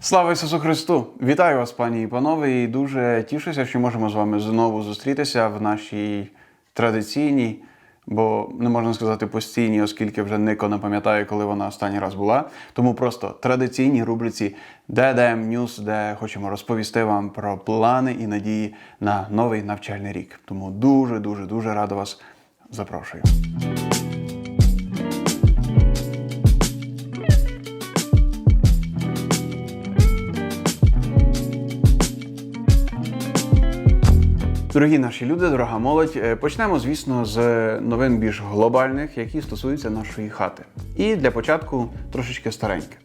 Слава Ісусу Христу! Вітаю вас, пані і панове, і дуже тішуся, що можемо з вами знову зустрітися в нашій традиційній, бо не можна сказати постійній, оскільки вже Нико не пам'ятає, коли вона останній раз була. Тому просто традиційній рубриці DDM News, де хочемо розповісти вам про плани і надії на новий навчальний рік. Тому дуже, дуже, дуже радо вас запрошую. Дорогі наші люди, дорога молодь, е, почнемо, звісно, з новин більш глобальних, які стосуються нашої хати. І для початку трошечки стареньке.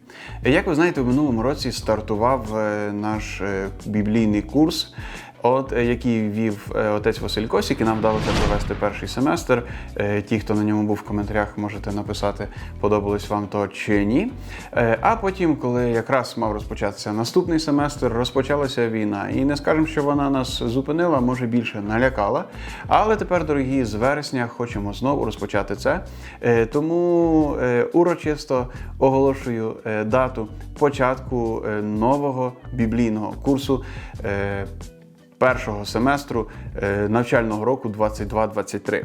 Е, Як ви знаєте, в минулому році стартував е, наш е, біблійний курс. От е, який вів е, отець Василь Косік, і нам вдалося провести перший семестр. Е, Ті, хто на ньому був в коментарях, можете написати, подобалось вам то чи ні. А потім, коли якраз мав розпочатися наступний семестр, розпочалася війна. І не скажемо, що вона нас зупинила, може більше налякала. Але тепер, дорогі, з вересня хочемо знову розпочати це. Тому урочисто оголошую дату початку нового біблійного курсу. Першого семестру е, навчального року 22-23.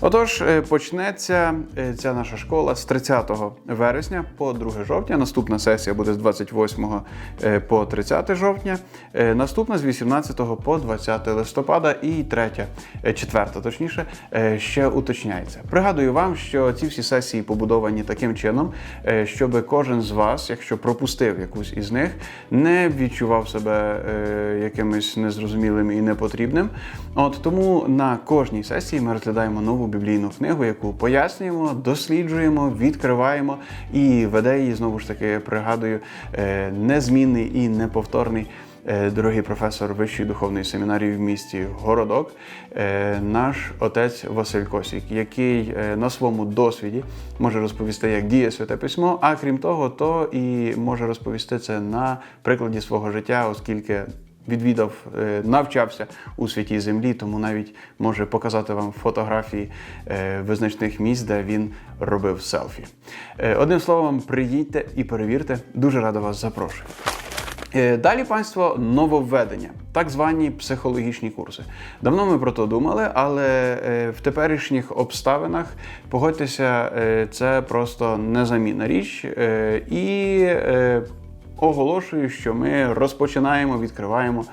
Отож, е, почнеться е, ця наша школа з 30 вересня по 2 жовтня. Наступна сесія буде з 28 е, по 30 жовтня. Наступна з 18 по 20 листопада і третя, четверта, точніше, ще уточняється. Пригадую вам, що ці всі сесії побудовані таким чином, щоб кожен з вас, якщо пропустив якусь із них, не відчував себе якимось незрозумілим і непотрібним. От тому на кожній сесії ми розглядаємо нову біблійну книгу, яку пояснюємо, досліджуємо, відкриваємо і веде її знову ж таки, пригадую, е, незмінний і неповторний. е, Дорогий професор Вищої духовної семінарії в місті Городок, е, наш отець Василь Косік, який на своєму досвіді може розповісти, як діє святе письмо, а крім того, то і може розповісти це на прикладі свого життя, оскільки відвідав, е, навчався у святій землі, тому навіть може показати вам фотографії е, визначних місць, де він робив селфі. Е, Одним словом, приїдьте і перевірте. Дуже радо вас запрошую. Далі панство нововведення, так звані психологічні курси. Давно ми про то думали, але в теперішніх обставинах погодьтеся, це просто незамінна річ. І оголошую, що ми розпочинаємо, відкриваємо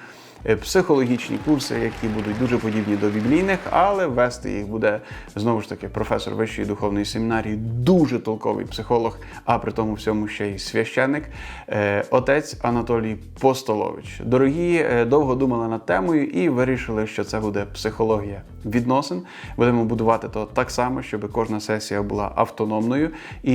психологічні курси, які будуть дуже подібні до біблійних, але вести їх буде знову ж таки професор Вищої духовної семінарії, дуже толковий психолог, а при тому всьому ще й священник, е, отець Анатолій Постолович. Дорогі, е, довго думали над темою і вирішили, що це буде психологія відносин. Будемо будувати то так само, щоб кожна сесія була автономною. І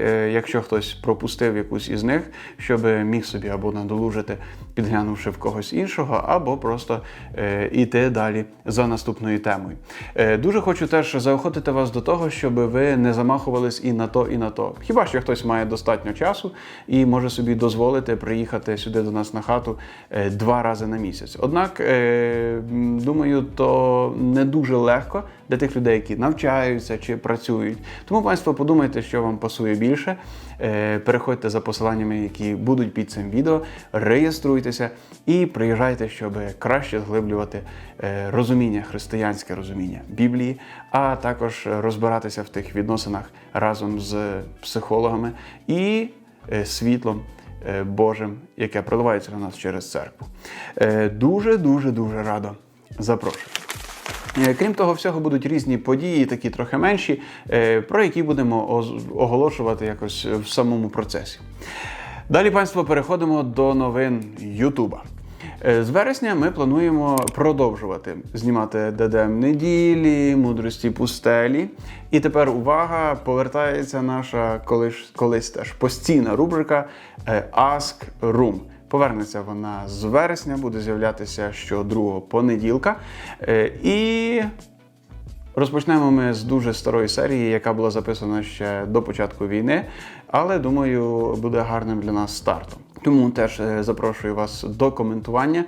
е, якщо хтось пропустив якусь із них, щоб міг собі або надолужити, підглянувши в когось іншого, або просто е, йти далі за наступною темою. Е, дуже хочу теж заохотити вас до того, щоб ви не замахувались і на то, і на то. Хіба що хтось має достатньо часу і може собі дозволити приїхати сюди до нас на хату е, два рази на місяць. Однак, е, думаю, то не дуже легко для тих людей, які навчаються чи працюють. Тому, панство, подумайте, що вам пасує більше. Е, Переходьте за посиланнями, які будуть під цим відео, реєструйтеся і приїжджайте, щоб краще зглиблювати е, розуміння, християнське розуміння Біблії, а також розбиратися в тих відносинах разом з психологами і е, світлом. Божим, яке проливається на нас через церкву. Дуже, дуже, дуже радо запрошую. Е, Крім того, всього будуть різні події, такі трохи менші, е, про які будемо оголошувати якось в самому процесі. Далі, панство, переходимо до новин Ютуба. Е, З вересня ми плануємо продовжувати знімати ДДМ неділі, мудрості пустелі. І тепер увага, повертається наша колись, колись теж постійна рубрика е, Ask Room. Повернеться вона з вересня, буде з'являтися що другого понеділка. Е, І Розпочнемо ми з дуже старої серії, яка була записана ще до початку війни, але думаю, буде гарним для нас стартом. Тому теж е, запрошую вас до коментування.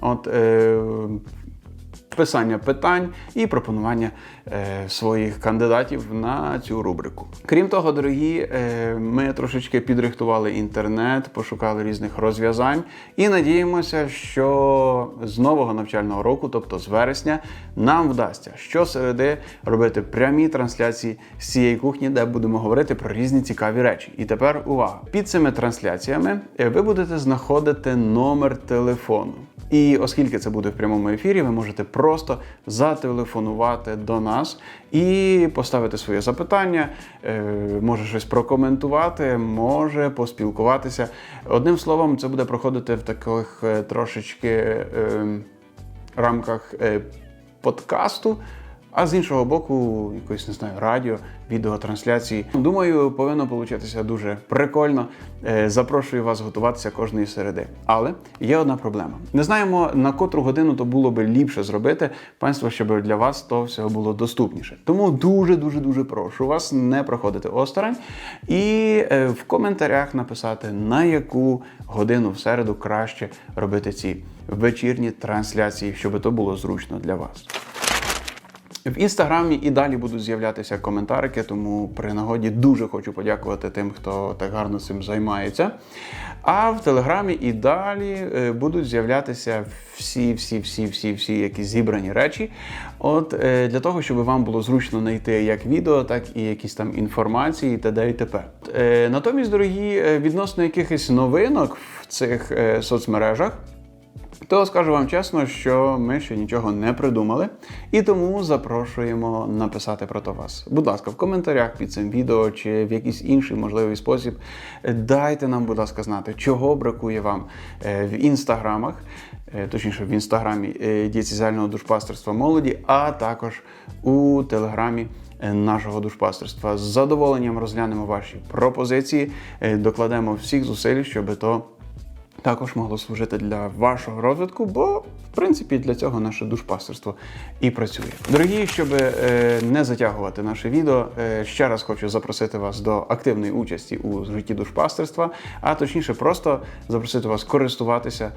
От е, писання питань і пропонування е, своїх кандидатів на цю рубрику. Крім того, дорогі, е, ми трошечки підрихтували інтернет, пошукали різних розв'язань і надіємося, що з нового навчального року, тобто з вересня, нам вдасться щосереди робити прямі трансляції з цієї кухні, де будемо говорити про різні цікаві речі. І тепер увага! Під цими трансляціями ви будете знаходити номер телефону. І оскільки це буде в прямому ефірі, ви можете просто зателефонувати до нас і поставити своє запитання, е, може щось прокоментувати, може поспілкуватися. Одним словом, це буде проходити в таких е, трошечки е, рамках е, подкасту. А з іншого боку, якоїсь не знаю, радіо, відеотрансляції. Думаю, повинно получитися дуже прикольно. Е, Запрошую вас готуватися кожної середи. Але є одна проблема. Не знаємо на котру годину то було би ліпше зробити, панство, щоб для вас то всього було доступніше. Тому дуже дуже дуже прошу вас не проходити осторонь і е, в коментарях написати на яку годину в середу краще робити ці вечірні трансляції, щоб то було зручно для вас. В інстаграмі і далі будуть з'являтися коментарики, тому при нагоді дуже хочу подякувати тим, хто так гарно цим займається. А в телеграмі і далі е, будуть з'являтися всі, всі, всі, всі, всі якісь зібрані речі. От е, для того, щоб вам було зручно знайти як відео, так і якісь там інформації, і т.д. і т.п. Е, Натомість, дорогі, відносно якихось новинок в цих соцмережах. То скажу вам чесно, що ми ще нічого не придумали, і тому запрошуємо написати про то вас. Будь ласка, в коментарях під цим відео чи в якийсь інший можливий спосіб дайте нам, будь ласка, знати, чого бракує вам е, в інстаграмах, е, точніше в інстаграмі е, дієцезіального душпастерства молоді, а також у телеграмі. е, Нашого душпастерства з задоволенням розглянемо ваші пропозиції, е, докладемо всіх зусиль, щоб то також могло служити для вашого розвитку, бо в принципі для цього наше душпастерство і працює. Дорогі, щоб е, не затягувати наше відео, е, ще раз хочу запросити вас до активної участі у житті душпастерства, а точніше, просто запросити вас користуватися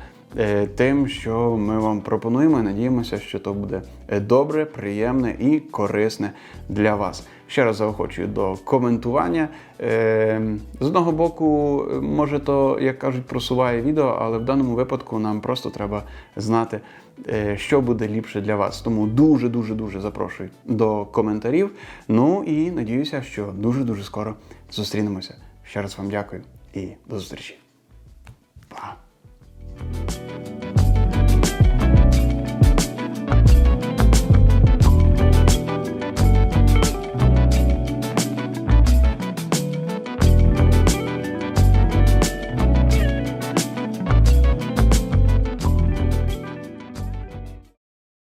тим, що ми вам пропонуємо. і Надіємося, що то буде е, добре, приємне і корисне для вас. Ще раз заохочую до коментування. Е, З одного боку, е, може, то, як кажуть, просуває відео, але в даному випадку нам просто треба знати, е, що буде ліпше для вас. Тому дуже, дуже, дуже запрошую до коментарів. Ну і надіюся, що дуже дуже скоро зустрінемося. Ще раз вам дякую і до зустрічі. Bye.